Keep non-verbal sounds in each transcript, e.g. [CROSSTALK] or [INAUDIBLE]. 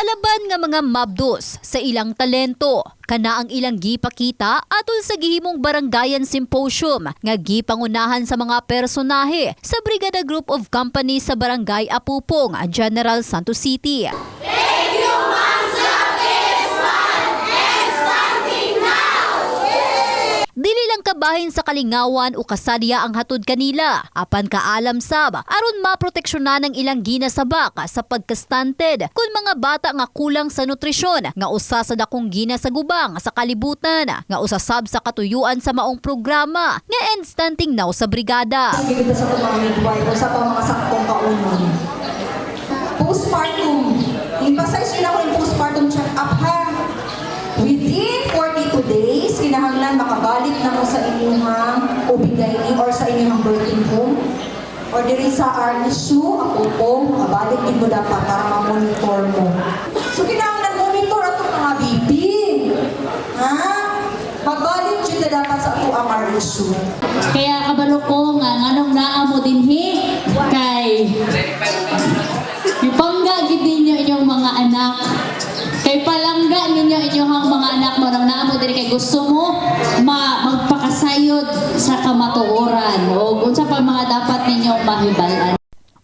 Palaban nga mga mabdos sa ilang talento, kana ang ilang gipakita atol sa gihimong barangayan symposium nga gipangunahan sa mga personahe sa Brigada Group of Companies sa Barangay Apupong, General Santos City. Dili kabahin sa kalingawan o kasadya ang hatod kanila. Apan kaalam sab, aron maproteksyonan ng ilang ginasabak sa pagkastunted kung mga bata nga kulang sa nutrisyon nga usa sa dakong gina sa kalibutan nga usasab sa katuyuan sa maong programa nga end stunting now sa brigada. Sige sa mga midwife o sa mga saktong kaunon. Postpartum. Emphasize nyo na ko yung postpartum check-up ha. Within 42 days, kinahanglan makabalik na mo sa inyong OB-GYN or sa inyong birthing home. Or diri sa RSU, ako po, makabalik din mo dapat para ma-monitor mo. So, kinahanglan monitor ato mga baby. Ha? Magbalik na dapat sa ato ang RSU. Kaya kabalo ko nga nganong naa mo dinhi kay Kay palangga ninyo inyong mga anak mo nang naa mo dinhi kay gusto mo ma magpakasayod sa kamatuoran o unsa pa mga dapat ninyong mahibalan.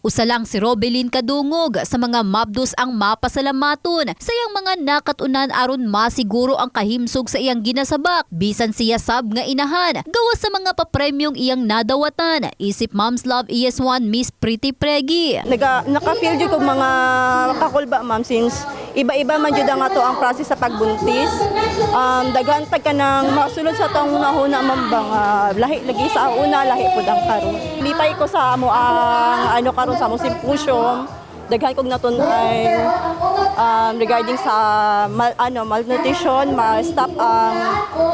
Usa lang si Robelin Kadungog sa mga mabdos ang mapasalamaton sa iyang mga nakatunan aron masiguro ang kahimsog sa iyang ginasabak bisan siya sab nga inahan gawas sa mga papremyong iyang nadawatan isip Mom's Love ES1 Miss Pretty Pregi. Naga, naka-feel jud ko mga kakulba ma'am since iba-iba man jud ang ato ang process sa pagbuntis. Um, daghan tag ka nang masulod sa tong nahuna ma'am bang ah, lahi lagi sa una lahi pud ang karon. Lipay ko sa amo ang ano karon sa mo symposium. Daghan kog natunay um, regarding sa mal, ano malnutrition, ma-stop ang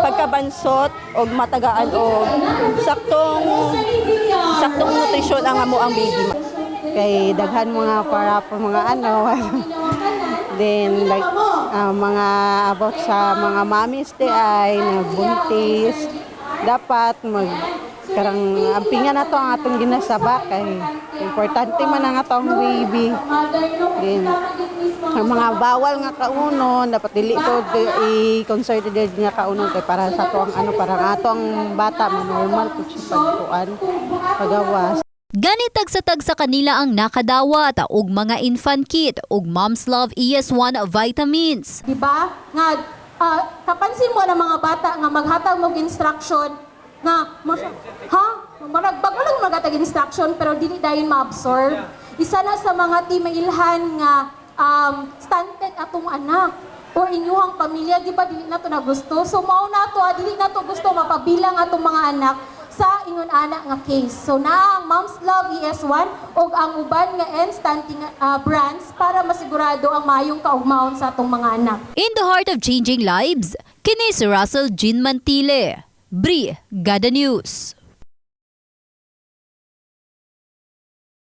pagkabansot og matagaan og saktong saktong nutrisyon ang amo ang baby. kay daghan mga para pa mga ano [LAUGHS] then like ah, mga about sa mga mommies di ay nagbuntis dapat mag karang ampingan na to ang atong ginasaba kay importante man ang atong baby then ang mga bawal nga kaunon dapat dili to din nga kaunon kay para sa to ang ano para ang atong bata man normal pud siya pagtuan pagawas Ganitag sa tag sa kanila ang nakadawat og mga infant kit ug Mom's Love ES1 vitamins. Di ba? Nga, ah, kapansin mo ng mga bata nga maghatag mo instruction nga, mas, ha? Maragbag lang magatag instruction pero dili dayon ma-absorb. Isa na sa mga timailhan nga um, stunted atong anak or inyuhang pamilya, di ba dili na to na gusto? So mao na to, ah, dili na to gusto mapabilang atong mga anak sa ingon anak nga case. So na ang Mom's Love ES1 o ang uban nga end ah, brands para masigurado ang mayong kaugmaon sa atong mga anak. In the heart of changing lives, kini si Russell Jean Mantile. Bri, Gada News.